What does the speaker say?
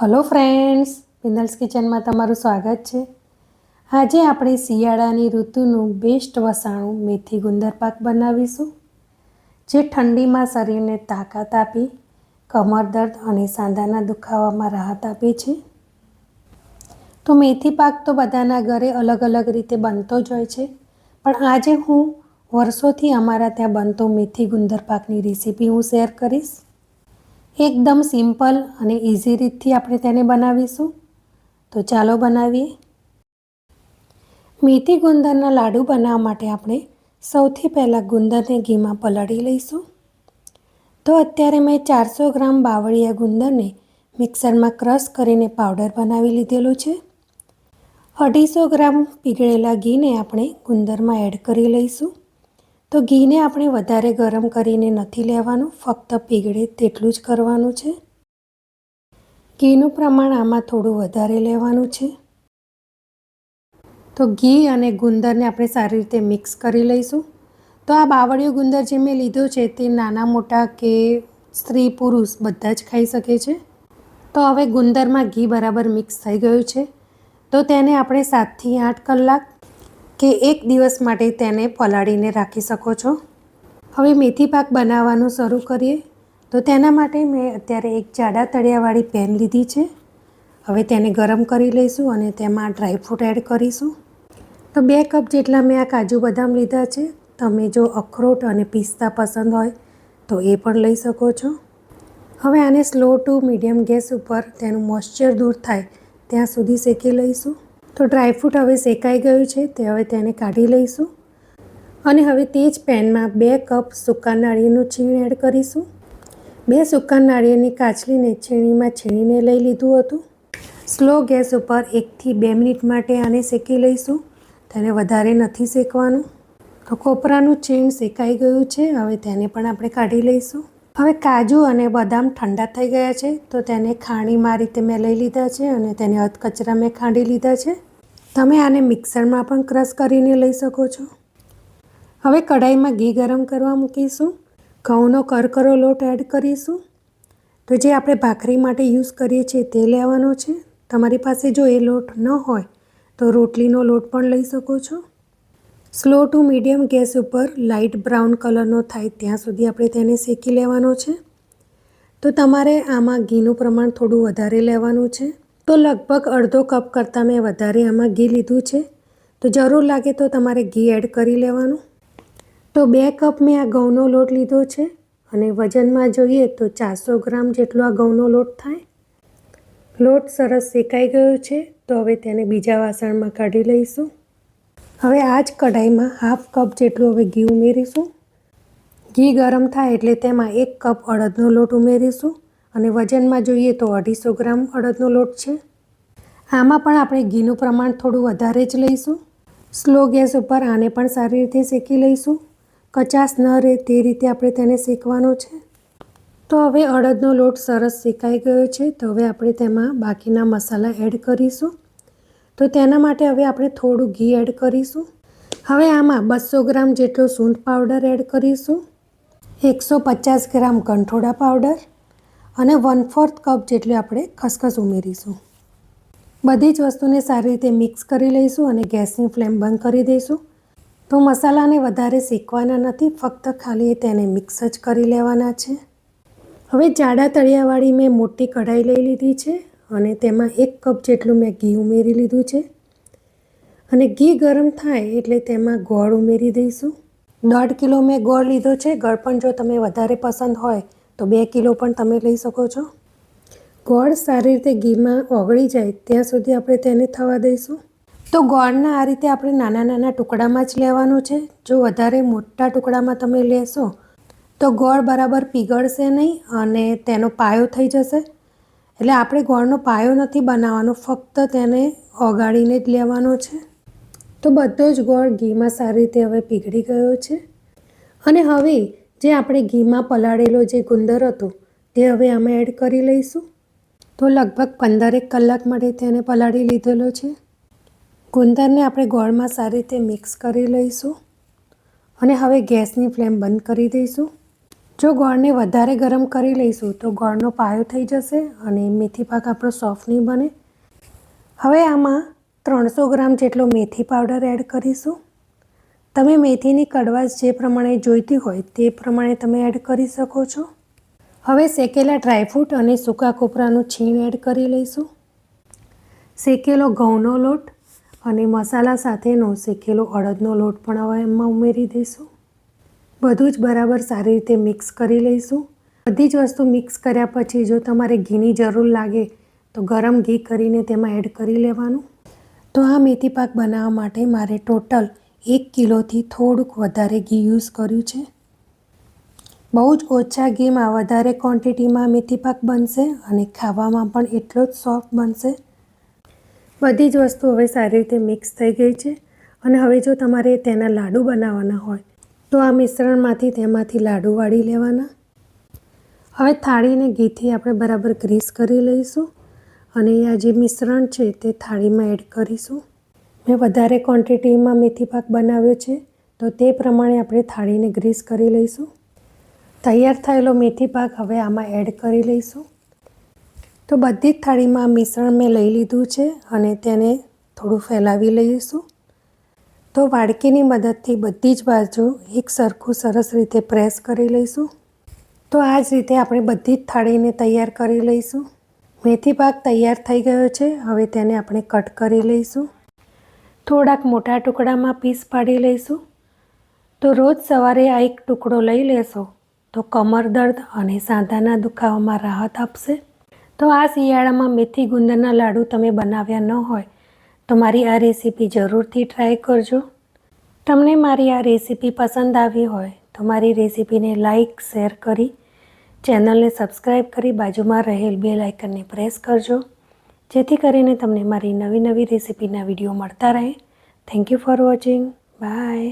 Hello friends Pinal's કિચનમાં તમારું સ્વાગત છે. આજે આપણે શિયાળાની ઋતુનું બેસ્ટ વસાણું મેથી ગુંદર પાક બનાવીશું, જે ઠંડીમાં શરીરને તાકાત આપી, કમર દર્દ અને સાંધાના દુખાવામાં રાહત આપે છે. તો મેથી પાક તો બધાના ઘરે અલગ અલગ રીતે બનતો જ હોય છે, પણ આજે હું વર્ષોથી અમારા ત્યાં બનતો મેથી ગુંદર પાકની રેસીપી હું શેર કરીશ. એકદમ સિમ્પલ અને ઇઝી રીતથી આપણે તેને બનાવીશું. તો ચાલો બનાવીએ. મેથી ગુંદરના લાડુ બનાવવા માટે આપણે સૌથી પહેલાં ગુંદરને ઘીમાં પલાળી લઈશું. તો અત્યારે મેં ચારસો ગ્રામ બાવળિયા ગુંદરને મિક્સરમાં ક્રશ કરીને પાવડર બનાવી લીધેલો છે. અઢીસો ગ્રામ પીગળેલા ઘીને આપણે ગુંદરમાં એડ કરી લઈશું. તો ઘીને આપણે વધારે ગરમ કરીને નથી લેવાનું, ફક્ત પીગળે તેટલું જ કરવાનું છે. ઘીનું પ્રમાણ આમાં થોડું વધારે લેવાનું છે. તો ઘી અને ગુંદરને આપણે સારી રીતે મિક્સ કરી લઈશું. તો આ બાવળિયો ગુંદર જે મેં લીધો છે તે નાના મોટા કે સ્ત્રી પુરુષ બધા જ ખાઈ શકે છે. તો હવે ગુંદરમાં ઘી બરાબર મિક્સ થઈ ગયું છે. તો તેને આપણે સાતથી આઠ કલાક કે એક દિવસ માટે તેને પલાળીને રાખી શકો છો? હવે મેથી પાક બનાવવાનું શરૂ કરીએ. તો તેના માટે મેં અત્યારે એક જાડા તળિયાવાળી પેન લીધી છે. હવે તેને ગરમ કરી લઈશું અને તેમાં ડ્રાયફ્રૂટ એડ કરીશું. તો બે કપ જેટલા મેં આ કાજુ બદામ લીધા છે. તમે જો અખરોટ અને પિસ્તા પસંદ હોય તો એ પણ લઈ શકો છો. હવે આને સ્લો ટુ મીડિયમ ગેસ ઉપર તેનું મોઇશ્ચર દૂર થાય ત્યાં સુધી શેકી લઈશું. તો ડ્રાયફ્રૂટ હવે શેકાઈ ગયું છે, તે હવે તેને કાઢી લઈશું. અને હવે તે જ પેનમાં બે કપ સૂકા નાળિયેરનું છીણ એડ કરીશું. બે સૂકા નાળિયેરની કાચલીને છીણીમાં છીણીને લઈ લીધું હતું. સ્લો ગેસ ઉપર એકથી બે મિનિટ માટે આને શેકી લઈશું. તેને વધારે નથી શેકવાનું. તો કોપરાનું છીણ શેકાઈ ગયું છે, હવે તેને પણ આપણે કાઢી લઈશું. હવે કાજુ અને બદામ ઠંડા થઈ ગયા છે, તો તેને ખાણીમાં રીતે મેં લઈ લીધા છે અને તેને અધકચરા મેં ખાંડી લીધા છે. તમે આને મિક્સરમાં પણ ક્રશ કરીને લઈ શકો છો. હવે કઢાઈમાં ઘી ગરમ કરવા મૂકીશું. ઘઉંનો કરકરો લોટ એડ કરીશું. તો જે આપણે ભાખરી માટે યુઝ કરીએ છીએ તે લેવાનો છે. તમારી પાસે જો એ લોટ ન હોય, તો રોટલીનો લોટ પણ લઈ શકો છો. સ્લો ટુ મીડિયમ ગેસ ઉપર લાઇટ બ્રાઉન કલરનો થાય ત્યાં સુધી આપણે તેને શેકી લેવાનો છે. તો તમારે આમાં ઘીનું પ્રમાણ થોડું વધારે લેવાનું છે. તો લગભગ અડધો કપ કરતાં મેં વધારે આમાં ઘી લીધું છે. તો જરૂર લાગે તો તમારે ઘી એડ કરી લેવાનું. તો બે કપ મેં આ ઘઉંનો લોટ લીધો છે અને વજનમાં જોઈએ તો ચારસો ગ્રામ જેટલો આ ઘઉંનો લોટ થાય. લોટ સરસ શેકાઈ ગયો છે તો હવે તેને બીજા વાસણમાં કાઢી લઈશું. હવે આ જ કઢાઈમાં હાફ કપ જેટલું હવે ઘી ઉમેરીશું. ઘી ગરમ થાય એટલે તેમાં એક કપ અડદનો લોટ ઉમેરીશું અને વજનમાં જોઈએ તો અઢીસો ગ્રામ અડદનો લોટ છે. આમાં પણ આપણે ઘીનું પ્રમાણ થોડું વધારે જ લઈશું. સ્લો ગેસ ઉપર આને પણ સારી રીતે શેકી લઈશું. કચાશ ન રહે તે રીતે આપણે તેને શેકવાનો છે. તો હવે અડદનો લોટ સરસ શેકાઈ ગયો છે તો હવે આપણે તેમાં બાકીના મસાલા એડ કરીશું. તો તેના માટે હવે આપણે થોડું ઘી એડ કરીશું. હવે આમાં બસો ગ્રામ જેટલો સૂંઠ પાવડર એડ કરીશું. એકસો પચાસ ગ્રામ કંઠોડા પાવડર અને વન ફોર્થ કપ જેટલી આપણે ખસખસ ઉમેરીશું. બધી જ વસ્તુને સારી રીતે મિક્સ કરી લઈશું અને ગેસની ફ્લેમ બંધ કરી દઈશું. તો મસાલાને વધારે શેકવાના નથી, ફક્ત ખાલી તેને મિક્સ જ કરી લેવાના છે. હવે જાડા તળિયાવાળી મેં મોટી કઢાઈ લઈ લીધી છે. અને તેમાં એક કપ જેટલું મેં ઘી ઉમેરી લીધું છે. અને ઘી ગરમ થાય એટલે તેમાં ગોળ ઉમેરી દઈશું. દોઢ કિલો મેં ગોળ લીધો છે. ગોળ પણ જો તમે વધારે પસંદ હોય તો બે કિલો પણ તમે લઈ શકો છો. ગોળ સારી રીતે ઘીમાં ઓગળી જાય ત્યાં સુધી આપણે તેને થવા દઈશું. તો ગોળના આ રીતે આપણે નાના નાના ટુકડામાં જ લેવાનું છે. જો વધારે મોટા ટુકડામાં તમે લેશો તો ગોળ બરાબર પીગળશે નહીં અને તેનો પાયો થઈ જશે. એટલે આપણે ગોળનો પાયો નથી બનાવવાનો, ફક્ત તેને ઓગાળીને જ લેવાનો છે. તો બધો જ ગોળ ઘીમાં સારી રીતે હવે પીગળી ગયો છે. અને હવે જે આપણે ઘીમાં પલાળેલો જે ગુંદર હતો, તે હવે આમાં એડ કરી લઈશું. તો લગભગ પંદરેક કલાક માટે તેને પલાળી લીધેલો છે. ગુંદરને આપણે ગોળમાં સારી રીતે મિક્સ કરી લઈશું. અને હવે ગેસની ફ્લેમ બંધ કરી દઈશું. જો ગોળને વધારે ગરમ કરી લઈશું તો ગોળનો પાયો થઈ જશે અને મેથી પાક આપણો સોફ્ટ નહીં બને. હવે આમાં ત્રણસો ગ્રામ જેટલો મેથી પાવડર એડ કરીશું. તમે મેથીની કડવાશ જે પ્રમાણે જોઈતી હોય તે પ્રમાણે તમે એડ કરી શકો છો. હવે શેકેલા ડ્રાયફ્રૂટ અને સૂકા કોપરાનું છીણ એડ કરી લઈશું. શેકેલો ઘઉંનો લોટ અને મસાલા સાથેનો શેકેલો અડદનો લોટ પણ હવે એમાં ઉમેરી દઈશું. બધું જ બરાબર સારી રીતે મિક્સ કરી લઈશું. બધી જ વસ્તુ મિક્સ કર્યા પછી જો તમારે ઘીની જરૂર લાગે તો ગરમ ઘી કરીને તેમાં એડ કરી લેવાનું. તો આ મેથી પાક બનાવવા માટે મારે ટોટલ એક કિલોથી થોડુંક વધારે ઘી યુઝ કર્યું છે. બહુ જ ઓછા ઘીમાં વધારે ક્વોન્ટિટીમાં મેથી પાક બનશે અને ખાવામાં પણ એટલો જ સોફ્ટ બનશે. બધી જ વસ્તુ હવે સારી રીતે મિક્સ થઈ ગઈ છે. અને હવે જો તમારે તેના લાડુ બનાવવાના હોય તો આ મિશ્રણમાંથી તેમાંથી લાડુ વાળી લેવાના. હવે થાળીને ઘીથી આપણે બરાબર ગ્રીસ કરી લઈશું અને આ જે મિશ્રણ છે તે થાળીમાં એડ કરીશું. મેં વધારે ક્વોન્ટિટીમાં મેથી પાક બનાવ્યો છે, તો તે પ્રમાણે આપણે થાળીને ગ્રીસ કરી લઈશું. તૈયાર થયેલો મેથી પાક હવે આમાં એડ કરી લઈશું. તો બધી જ થાળીમાં મિશ્રણ મેં લઈ લીધું છે અને તેને થોડું ફેલાવી લઈશું. તો વાડકીની મદદથી બધી જ બાજુ એક સરખું સરસ રીતે પ્રેસ કરી લઈશું. તો આ જ રીતે આપણે બધી જ થાળીને તૈયાર કરી લઈશું. મેથી પાક તૈયાર થઈ ગયો છે, હવે તેને આપણે કટ કરી લઈશું. થોડાક મોટા ટુકડામાં પીસ પાડી લઈશું. તો રોજ સવારે આ એક ટુકડો લઈ લેશો, તો કમર દર્દ અને સાંધાના દુખાવામાં રાહત આપશે. તો આ શિયાળામાં મેથી ગુંદરના લાડુ તમે બનાવ્યા ન હોય તો મારી આ રેસીપી જરૂરથી ટ્રાય કરજો. તમને મારી આ રેસીપી પસંદ આવી હોય તો મારી રેસીપીને લાઇક શેર કરી, ચેનલને સબસ્ક્રાઈબ કરી બાજુમાં રહેલ બે લાઇકનને પ્રેસ કરજો. જેથી કરીને તમને મારી નવી નવી રેસીપીના વીડિયો મળતા રહે. Thank you for watching bye